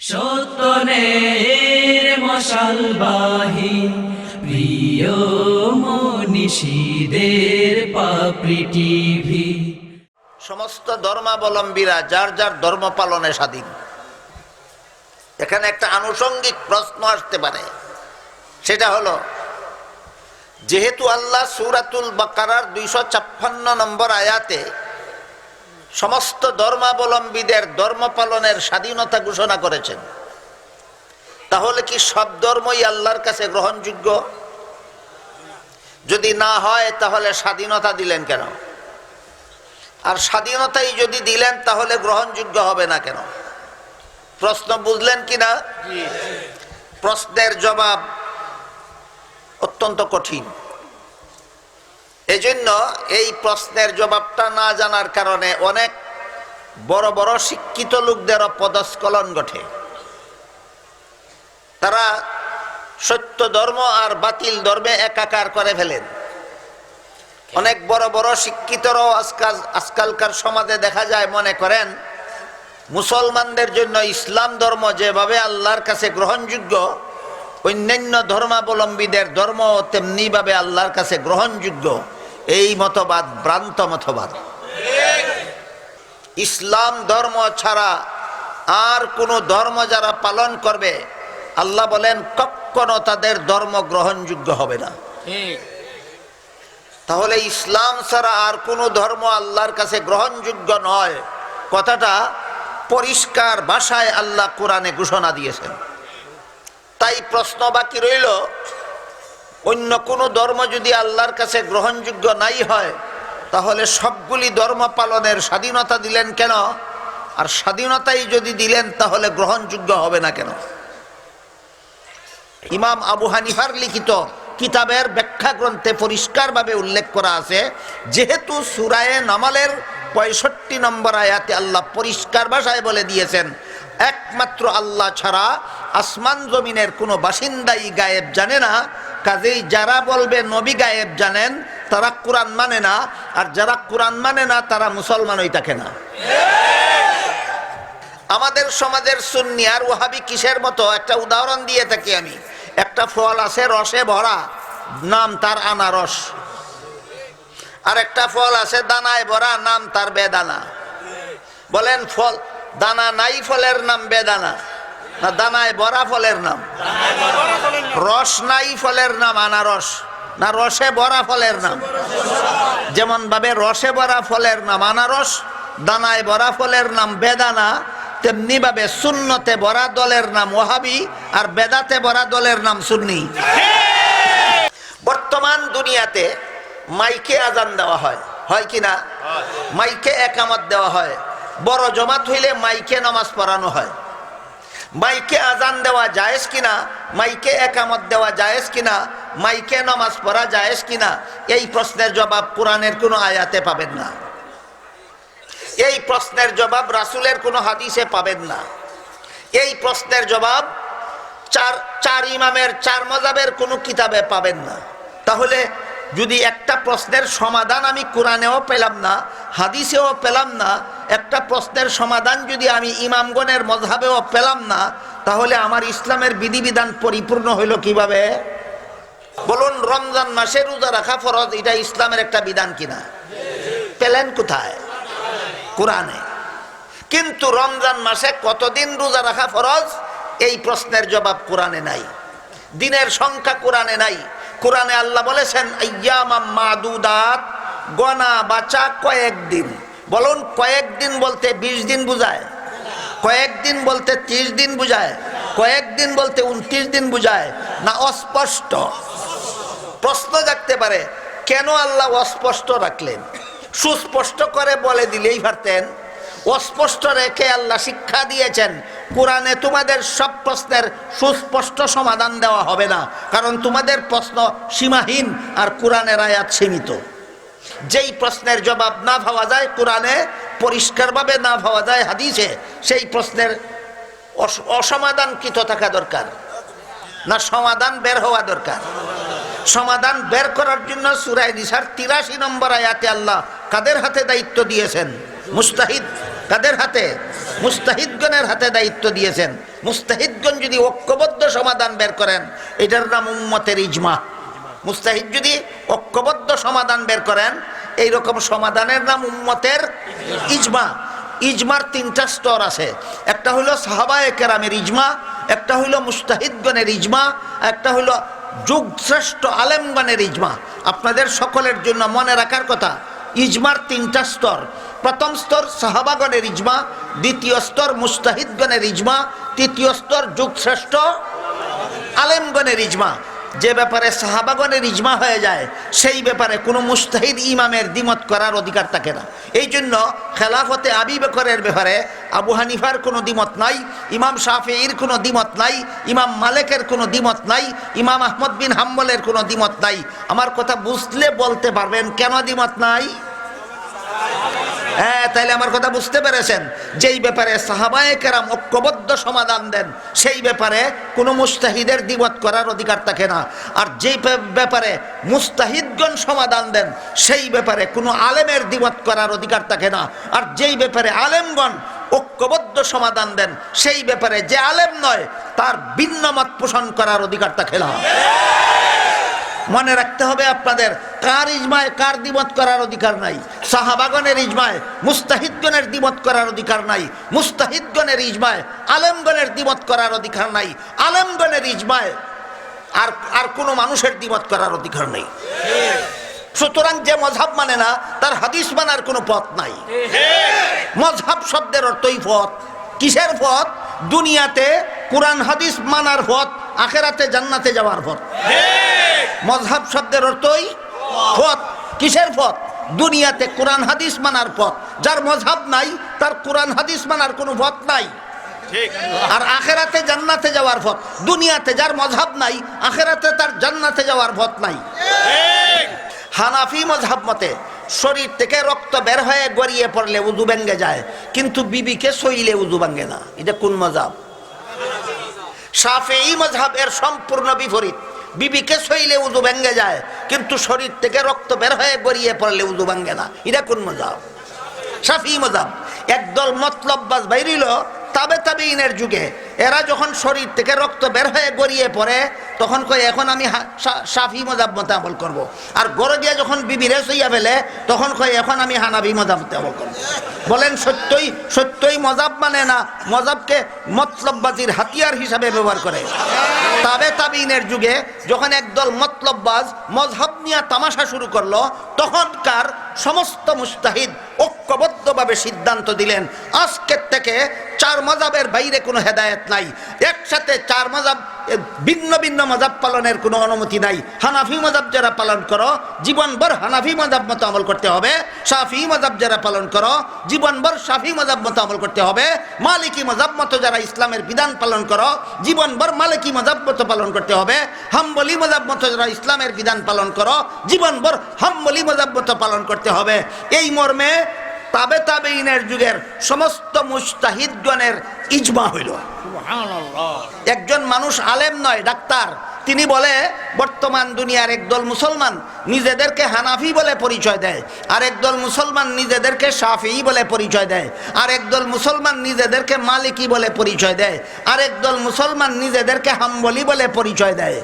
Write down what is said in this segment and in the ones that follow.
সত্যনের মশালবাহী, প্রিয় মনীষীদের পাপড়ি টিভি। সমস্ত ধর্মাবলম্বীরা যার যার ধর্ম পালনে স্বাধীন। এখানে একটা আনুষঙ্গিক প্রশ্ন আসতে পারে। সেটা হলো, যেহেতু আল্লাহ সুরাতুল বাকারার দুইশো ছাপ্পান্ন নম্বর আয়াতে সমস্ত ধর্মাবলম্বীদের ধর্ম পালনের স্বাধীনতা ঘোষণা করেছেন। তাহলে কি সব ধর্মই আল্লাহর কাছে গ্রহণযোগ্য? যদি না হয় তাহলে স্বাধীনতা দিলেন কেন? আর স্বাধীনতাই যদি দিলেন তাহলে গ্রহণযোগ্য হবে না কেন? প্রশ্ন বুঝলেন কি না? প্রশ্নের জবাব অত্যন্ত কঠিন। এজন্য এই প্রশ্নের জবাবটা না জানার কারণে অনেক বড় বড় শিক্ষিত লোকদের পদস্খলন ঘটে। তারা সত্য ধর্ম আর বাতিল ধর্মে একাকার করে ফেলেন। অনেক বড় বড় শিক্ষিতরাও আজকাল আজকালকার সমাজে দেখা যায় মনে করেন মুসলমানদের জন্য ইসলাম ধর্ম যেভাবে আল্লাহর কাছে গ্রহণযোগ্য অন্যান্য ধর্মাবলম্বীদের ধর্ম তেমনিভাবে আল্লাহর কাছে গ্রহণযোগ্য। এই মতবাদ ভ্রান্ত মতবাদ। ইসলাম ধর্ম ছাড়া আর কোনো ধর্ম যারা পালন করবে আল্লাহ বলেন কখনো তাদের ধর্ম গ্রহণযোগ্য হবে না। তাহলে ইসলাম ছাড়া আর কোনো ধর্ম আল্লাহর কাছে গ্রহণযোগ্য নয়। কথাটা পরিষ্কার ভাষায় আল্লাহ কোরআনে ঘোষণা দিয়েছেন। তাই প্রশ্ন বাকি রইল অন্য কোনো ধর্ম যদি আল্লাহর কাছে গ্রহণযোগ্য নাই হয়, তাহলে সবগুলি ধর্ম পালনের স্বাধীনতা দিলেন কেন? আর স্বাধীনতাই যদি দিলেন, তাহলে গ্রহণযোগ্য হবে না কেন? ইমাম আবু হানিফার লিখিত কিতাবের ব্যাখ্যা গ্রন্থে পরিষ্কারভাবে উল্লেখ করা আছে, যেহেতু সুরায়ে নামালের পঁয়ষট্টি নম্বর আয়াতে আল্লাহ পরিষ্কার ভাষায় বলে দিয়েছেন, একমাত্র আল্লাহ ছাড়া আসমান জমিনের কোনো বাসিন্দাই গায়েব জানে না কাজেই যারা বলবে নবী গায়েব জানেন, তারা কোরআন মানে না, আর যারা কোরআন মানে না, তারা মুসলমানই থাকে না। আমাদের সমাজের সুন্নি আর ওহাবি কিসের মতো? একটা উদাহরণ দিয়ে থাকি আমি। একটা ফল আছে রসে ভরা, নাম তার আনারস। আর একটা ফল আছে দানায় ভরা, নাম তার বেদানা। বলেন ফল, দানা নাই ফলের নাম বেদানা। না, দানায় ভরা ফলের নাম। রস নাই ফলের নাম, আনারস। না, রসে ভরা ফলের নাম। যেমন ভাবে রসে ভরা ফলের নাম আনারস, দানায় ভরা ফলের নাম বেদানা, তেমনি ভাবে শূন্যতে ভরা দলের নাম ওহাবি আর বেদাতে ভরা দলের নাম সুন্নি। বর্তমান দুনিয়াতে মাইকে আজান দেওয়া হয়। হয় কি না? মাইকে একামত দেওয়া হয়। বড় জমাত হইলে মাইকে নামাজ পড়ানো হয়। মাইকে আজান দেওয়া জায়েজ কিনা? মাইকে একামত দেওয়া জায়েজ কিনা? মাইকে নামাজ পড়া জায়েজ কিনা? এই প্রশ্নের জবাব কোরআনের কোনো আয়াতে পাবেন না। এই প্রশ্নের জবাব রাসুলের কোনো হাদিসে পাবেন না। এই প্রশ্নের জবাব চার চার ইমামের, চার মজাবের কোনো কিতাবে পাবেন না। তাহলে যদি একটা প্রশ্নের সমাধান আমি কোরআনেও পেলাম না, হাদিসেও পেলাম না, একটা প্রশ্নের সমাধান যদি আমি ইমামগণের মজহাবেও পেলাম না, তাহলে আমার ইসলামের বিধিবিধান পরিপূর্ণ হইল কীভাবে? বলুন, রমজান মাসে রোজা রাখা ফরজ, এটা ইসলামের একটা বিধান কিনা? পেলেন কোথায়? কোরআনে। কিন্তু রমজান মাসে কতদিন রোজা রাখা ফরজ? এই প্রশ্নের জবাব কোরআনে নাই। দিনের সংখ্যা কোরআনে নাই। কোরআনে আল্লাহ বলেছেন মাদুদাত, গনা বাচা কয়েকদিন। বলুন, কয়েকদিন বলতে বিশ দিন বুঝায়। কয়েকদিন বলতে ত্রিশ দিন বুঝায়। কয়েকদিন বলতে উনত্রিশ দিন বুঝায়। না, অস্পষ্ট। প্রশ্ন জাগতে পারে, কেন আল্লাহ অস্পষ্ট রাখলেন? সুস্পষ্ট করে বলে দিলেই পারতেন। অস্পষ্ট রেখে আল্লাহ শিক্ষা দিয়েছেন কোরআনে তোমাদের সব প্রশ্নের সুস্পষ্ট সমাধান দেওয়া হবে না। কারণ তোমাদের প্রশ্ন সীমাহীন আর কোরআনের আয়াত সীমিত। যেই প্রশ্নের জবাব না পাওয়া যায় কোরআনে, পরিষ্কারভাবে না পাওয়া যায় হাদিসে, সেই প্রশ্নের অস- অসমাধানকৃত থাকা দরকার। না, সমাধান বের হওয়া দরকার। সমাধান বের করার জন্য সুরাই নিসার তিরাশি নম্বর আয়াতে আল্লাহ কাদের হাতে দায়িত্ব দিয়েছেন? মুস্তাহিদ কাদের হাতে? মুস্তাহিদগণের হাতে দায়িত্ব দিয়েছেন। মুস্তাহিদগণ যদি ঐক্যবদ্ধ সমাধান বের করেন, এটার নাম উম্মতের ইজমা। মুস্তাহিদ যদি ঐক্যবদ্ধ সমাধান বের করেন এই রকম সমাধানের নাম উম্মতের ইজমা। ইজমার তিনটা স্তর আছে। একটা হইল সাহাবায়ে কেরামের ইজমা, একটা হইল মুস্তাহিদগণের ইজমা, একটা হইল যুগশ্রেষ্ঠ আলেমগণের ইজমা। আপনাদের সকলের জন্য মনে রাখার কথা ইজমার তিনটা স্তর। প্রথম স্তর সাহাবাগণের ইজমা, দ্বিতীয় স্তর মুস্তাহিদগণের ইজমা, তৃতীয় স্তর যুগশ্রেষ্ঠ আলেমগণের ইজমা। যে ব্যাপারে সাহাবাগণের ইজমা হয়ে যায়, সেই ব্যাপারে কোনো মুস্তাহিদ ইমামের দ্বিমত করার অধিকার থাকে না। এই জন্য খেলাফতে আবি বেকরের ব্যাপারে আবু হানিফার কোনো দ্বিমত নাই, ইমাম শাফির কোনো দ্বিমত নাই, ইমাম মালেকের কোনো দ্বিমত নাই, ইমাম আহমদ বিন হাম্বলের কোনো দ্বিমত নাই। আমার কথা বুঝলে বলতে পারবেন, কেন দ্বিমত নাই? হ্যাঁ তাইলে আমার কথা বুঝতে পেরেছেন। যেই ব্যাপারে সাহাবায়ে কেরাম ঐক্যবদ্ধ সমাধান দেন, সেই ব্যাপারে কোনো মুস্তাহিদের দ্বিমত করার অধিকার থাকে না। আর যেই ব্যাপারে মুস্তাহিদগণ সমাধান দেন, সেই ব্যাপারে কোনো আলেমের দ্বিমত করার অধিকার থাকে না। আর যেই ব্যাপারে আলেমগণ ঐক্যবদ্ধ সমাধান দেন, সেই ব্যাপারে যে আলেম নয়, তার ভিন্ন মত পোষণ করার অধিকার থাকে না। মনে রাখতে হবে আপনাদের, কার ইজমায় কার দ্বিমত করার অধিকার নাই। সাহাবাগনের ইজমায়, মুস্তাহিদগণের দ্বিমত করার অধিকার নাই। মুস্তাহিদগণের ইজমায়, আলেমগণের দ্বিমত করার অধিকার নাই। আলেমগণের ইজমায়, আর আর কোনো মানুষের দ্বিমত করার অধিকার নেই। সুতরাং যে মজহাব মানে না, তার হাদিস মানার কোনো পথ নাই। মজহাব শব্দের অর্থই পথ। কিসের পথ? দুনিয়াতে কোরআন, হাদিস মানার পথ, আখেরাতে জান্নাতে যাওয়ার পথ। মজহাব শব্দের অর্থই পথ। কিসের পথ? দুনিয়াতে কোরআন হাদিস মানার পথ। যার মজহাব নাই তার কোরআন হাদিস মানার কোনো পথ নাই। আর আখেরাতে জান্নাতে যাওয়ার পথ। দুনিয়াতে যার মজহাব নাই আখেরাতে তার জান্নাতে যাওয়ার পথ নাই। হানাফি মজহাব মতে শরীর থেকে রক্ত বের হয়ে গড়িয়ে পড়লে উজু ভেঙ্গে যায় কিন্তু বিবিকে সইলে উজু ভাঙ্গে না। এটা কোন মজাব সাফে এই মজহাব এর সম্পূর্ণ বিপরীত। বিবিকে সইলে উজু ভেঙ্গে যায়, কিন্তু শরীর থেকে রক্ত বের হয়ে গড়িয়ে পড়লে উজু ভাঙ্গে না। এটা কোন মজাব? সাফি মজাব। একদল মতলববাজ বাইরিল তাবে তাবিনের যুগে, এরা যখন শরীর থেকে রক্ত বের হয়ে গড়িয়ে পড়ে, তখন কয়, এখন আমি সাফি মজাব মতে আমল করব। আর গড়ে দিয়ে যখন বিবিরে সইয়া ফেলে, তখন কয়, এখন আমি হানাবি মজাব মতে আমল করব বলেন, সত্যই সত্যই মজাব মানে না, মজাবকে মতলববাজির হাতিয়ার হিসাবে ব্যবহার করে তাবে তাবিনের যুগে যখন একদল মতলববাজ মজহব নিয়ে তামাশা শুরু করল, তখনকার সমস্ত মুস্তাহিদ ঐক্যবদ্ধভাবে সিদ্ধান্ত দিলেন। আজকের থেকে চার মজাবের বাইরে কোনো হেদায়েত নাই। একসাথে চার মজাব ভিন্ন ভিন্ন মজাব পালনের কোনো অনুমতি নাই। হানাফি মজাব যারা পালন করো, জীবনভর হানাফি মজাব মতো আমল করতে হবে। শাফি মজাব যারা পালন করো, জীবনভর শাফি মজাব মতো আমল করতে হবে। মালিকি মজাব মতো যারা ইসলামের বিধান পালন করো, জীবনভর মালিকি মজাব মতো পালন করতে হবে। হাম্বলি মজাব মতো যারা ইসলামের বিধান পালন করো, জীবনভর হাম্বলি মজাব মতো পালন করতে হবে। এই মর্মে তাবে তাবেইনের যুগের সমস্ত মুস্তাহিদগণের ইজমা হইল। একজন মানুষ আলেম নয় ডাক্তার। তিনি বলে বর্তমান দুনিয়ার একদল মুসলমান নিজেদেরকে হানাফি বলে পরিচয় দেয় আর একদল মুসলমান নিজেদেরকে সাফি বলে পরিচয় দেয় আর একদল মুসলমান নিজেদেরকে মালিকি বলে পরিচয় দেয় আর একদল মুসলমান নিজেদেরকে হাম্বলি বলে পরিচয় দেয়।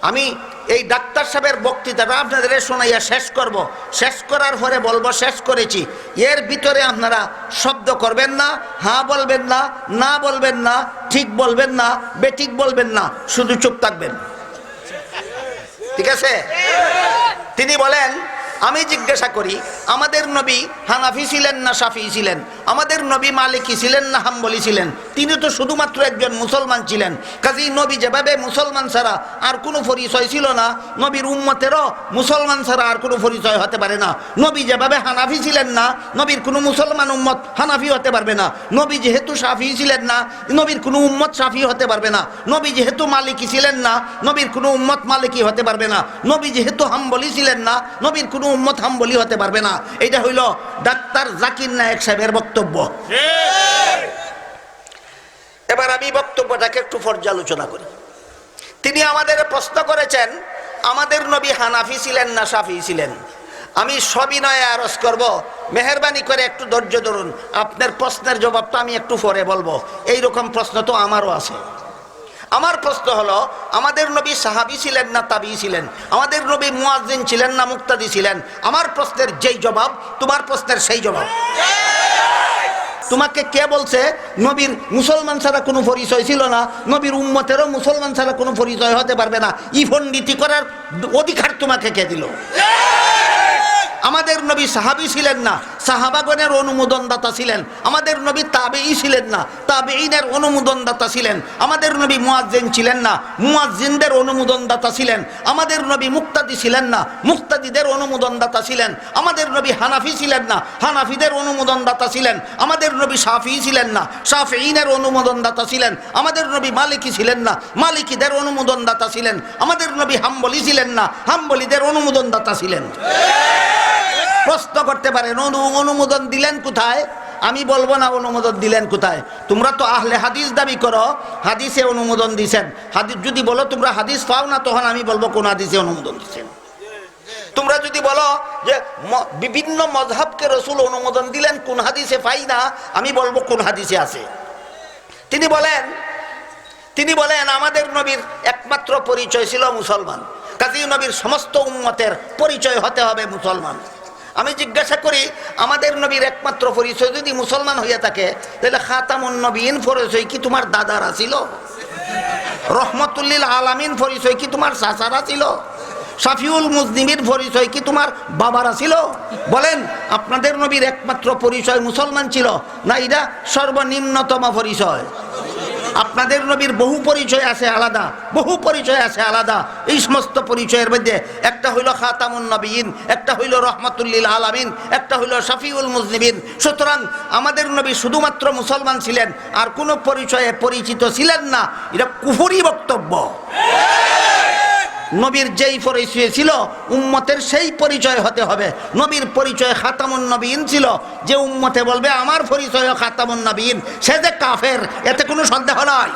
আমি এই ডাক্তার সাহেবের বক্তৃতাটা আপনাদের শোনাইয়া শেষ করব। শেষ করার পরে বলব শেষ করেছি। এর ভিতরে আপনারা শব্দ করবেন না হ্যাঁ বলবেন না না বলবেন না, ঠিক বলবেন না, বেঠিক বলবেন না, শুধু চুপ থাকবেন। ঠিক আছে? তিনি বলেন, আমি জিজ্ঞাসা করি, আমাদের নবী হানাফি ছিলেন না সাফি ছিলেন? আমাদের নবী মালিকি ছিলেন না হাম্বলি ছিলেন? তিনি তো শুধুমাত্র একজন মুসলমান ছিলেন। কাজী নবী যেভাবে মুসলমান ছাড়া আর কোনো পরিচয় ছিল না, নবীর উম্মতেরও মুসলমান ছাড়া আর কোনো পরিচয় হতে পারে না। নবী যেভাবে হানাফি ছিলেন না, নবীর কোনো মুসলমান উম্মত হানাফি হতে পারবে না। নবী যেহেতু সাফি ছিলেন না, নবীর কোনো উম্মত সাফি হতে পারবে না। নবী যেহেতু মালিকি ছিলেন না, নবীর কোনো উম্মত মালিকি হতে পারবে না। নবী যেহেতু হাম্বলি ছিলেন না, নবীর কোনো উম্মত হাম্বলি হতে পারবে না। এটা হইল ডাক্তার জাকির নায়ক সাহেবের বক্তব্য। এবার আমি বক্তব্যটাকে একটু পর্যালোচনা করি। তিনি আমাদের প্রশ্ন করেছেন, আমাদের নবী হানাফি ছিলেন না সাফি ছিলেন? আমি সবিনয়ে আরজ করব। মেহরবানি করে একটু ধৈর্য ধরুন। আপনার প্রশ্নের জবাবটা আমি একটু পরে বলব। এই রকম প্রশ্ন তো আমারও আছে। আমার প্রশ্ন হলো, আমাদের নবী সাহাবি ছিলেন না তাবি ছিলেন? আমাদের নবী মুয়াজ্জিন ছিলেন না মুক্তাদি ছিলেন? আমার প্রশ্নের যেই জবাব, তোমার প্রশ্নের সেই জবাব। তোমাকে কে বলছে? নবীর মুসলমান ছাড়া কোনো পরিচয় ছিল না। নবীর উম্মতেরও মুসলমান ছাড়া কোনো পরিচয় হতে পারবে না। ই নীতি করার অধিকার তোমাকে কে দিল? আমাদের নবী সাহাবি ছিলেন না, সাহাবাগণের অনুমোদনদাতা ছিলেন, আমাদের নবী তাবেই ছিলেন না তাবেইনের অনুমোদনদাতা ছিলেন, আমাদের নবী মুয়াজ্জিন ছিলেন না, মুয়াজ্জিনদের অনুমোদনদাতা ছিলেন, আমাদের নবী মুক্তাদি ছিলেন না, মুক্তাদিদের অনুমোদনদাতা ছিলেন, আমাদের নবী হানাফি ছিলেন না, হানাফিদের অনুমোদনদাতা ছিলেন, আমাদের নবী সাফি ছিলেন না সাফিনের অনুমোদনদাতা ছিলেন, আমাদের নবী মালিকি ছিলেন না, মালিকিদের অনুমোদনদাতা ছিলেন, আমাদের নবী হাম্বলি ছিলেন না, হাম্বলিদের অনুমোদনদাতা ছিলেন। প্রশ্ন করতে পারেন অনুমোদন দিলেন কোথায়? আমি বলব না অনুমোদন দিলেন কোথায়। তোমরা তো আহলে হাদিস দাবি করো, হাদিসে অনুমোদন দিছেন। হাদিস যদি বলো তোমরা হাদিস পাও না, তখন আমি বলব কোন হাদিসে অনুমোদন দিচ্ছেন তোমরা যদি বলো যে বিভিন্ন মজহাবকে রসুল অনুমোদন দিলেন, কোন হাদিসে পাই না, আমি বলব কোন হাদিসে আছে। তিনি বলেন তিনি বলেন, আমাদের নবীর একমাত্র পরিচয় ছিল মুসলমান। কাজী নবীর সমস্ত উম্মতের পরিচয় হতে হবে মুসলমান। আমি জিজ্ঞাসা করি, আমাদের নবীর একমাত্র পরিচয় যদি মুসলমান হইয়া থাকে, তাহলে খাতামুন নবীন পরিচয় কি তোমার দাদারা ছিল? রহমতুল্লিল আলামিন পরিচয় কি তোমার চাচারা ছিল? শাফিউল মুজনিমির পরিচয় কি তোমার বাবারা ছিল? বলেন, আপনাদের নবীর একমাত্র পরিচয় মুসলমান ছিল না, এটা সর্বনিম্নতম পরিচয়। আপনাদের নবীর বহু পরিচয় আছে আলাদা, বহু পরিচয় আছে আলাদা। এই সমস্ত পরিচয়ের মধ্যে একটা হইল খাতামুন নবীন, একটা হইল রহমাতুল্লিল আলামিন, একটা হইল শফিউল মুজনিবিন। সুতরাং আমাদের নবী শুধুমাত্র মুসলমান ছিলেন, আর কোনো পরিচয়ে পরিচিত ছিলেন না। এটা কুফুরি বক্তব্য। নবীর যেই পরিচয় ছিল, উম্মতের সেই পরিচয় হতে হবে। নবীর পরিচয় খাতামুন নবীন ছিল। যে উম্মতে বলবে, আমার পরিচয় খাতামুন নবীন, সে যে কাফের, এতে কোনো সন্দেহ নয়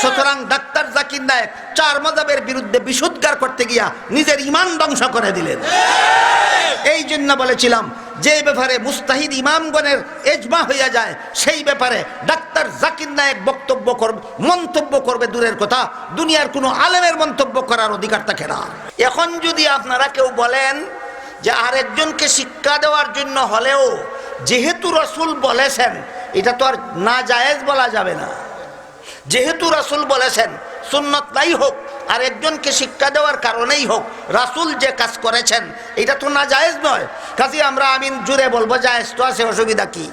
সুতরাং ডাক্তার জাকির নায়ক চার মজাবের বিরুদ্ধে বিশুদ্ধার করতে গিয়া নিজের ইমান ধ্বংস করে দিলেন। এই জন্য বলেছিলাম যে ব্যাপারে মুস্তাহিদ ইমামগণের এজমা হইয়া যায়, সেই ব্যাপারে ডাক্তার জাকির নায়ক বক্তব্য করবে, মন্তব্য করবে দূরের কথা। দুনিয়ার কোনো আলেমের মন্তব্য করার অধিকার থাকে না। এখন যদি আপনারা কেউ বলেন যে আরেকজনকে শিক্ষা দেওয়ার জন্য হলেও যেহেতু রসুল বলেছেন, এটা তো আর না জায়েজ বলা যাবে না। যেহেতু রসুল বলেছেন, সুন্নত নাই হোক আর একজনকে শিক্ষা দেওয়ার কারণেই হোক, রাসুল যে কাজ করেছেন, এটা তো না জায়েজ নয়। কাজে, আমরা আমিন জুড়ে বলব, জায়েজ তো আছে, অসুবিধা কি?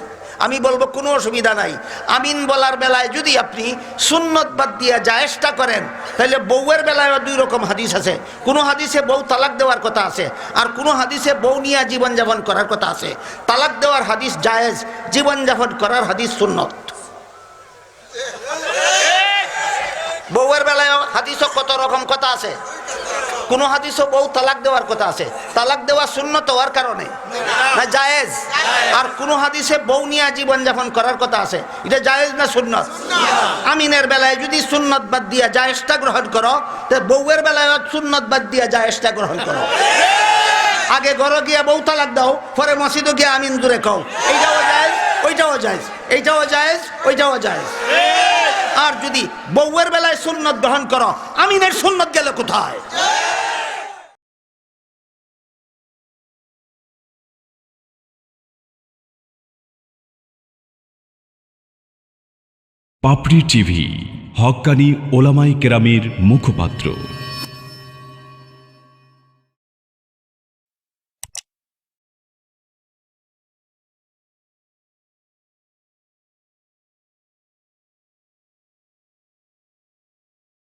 আমি বলব, কোনো অসুবিধা নাই। আমিন বলার বেলায় যদি আপনি সুন্নত বাদ দিয়ে জায়েজটা করেন, তাহলে বউয়ের বেলায় দুই রকম হাদিস আছে। কোনো হাদিসে বউ তালাক দেওয়ার কথা আছে, আর কোনো হাদিসে বউ নিয়ে জীবনযাপন করার কথা আছে। তালাক দেওয়ার হাদিস জায়েজ, জীবনযাপন করার হাদিস সুন্নত। বউয়ের বেলায় হাদিসও কত রকম কথা আছে? কোন হাদিসও বউ তালাক দেওয়ার কথা আছে। তালাক দেওয়া শূন্যত হওয়ার কারণে। না, জায়েজ। আর কোন হাদিসে বউ নিয়ে জীবন যাপন করার কথা আছে। এটা জায়েজ না সুন্নত? আমিনের বেলায় যদি সুন্নত বাদ দিয়া জায়েজটা গ্রহণ করো, তো বউয়ের বেলায় সুন্নত বাদ দিয়া জায়েজটা গ্রহণ করো। আগে ঘরে গিয়া বউ তালাক দাও, পরে মসজিদে গিয়া আমিন দূরে কও। এইটাও জায়েজ, ওইটাও জায়েজ, এইটাও জায়েজ, ওইটাও জায়েজ। আর যদি বউয়ের বেলায় সুন্নত গ্রহণ করো, আমিনের সুন্নত গেলে কোথায়? পাপড়ি টিভি হক্কানি ওলামাই কেরামের মুখপাত্র।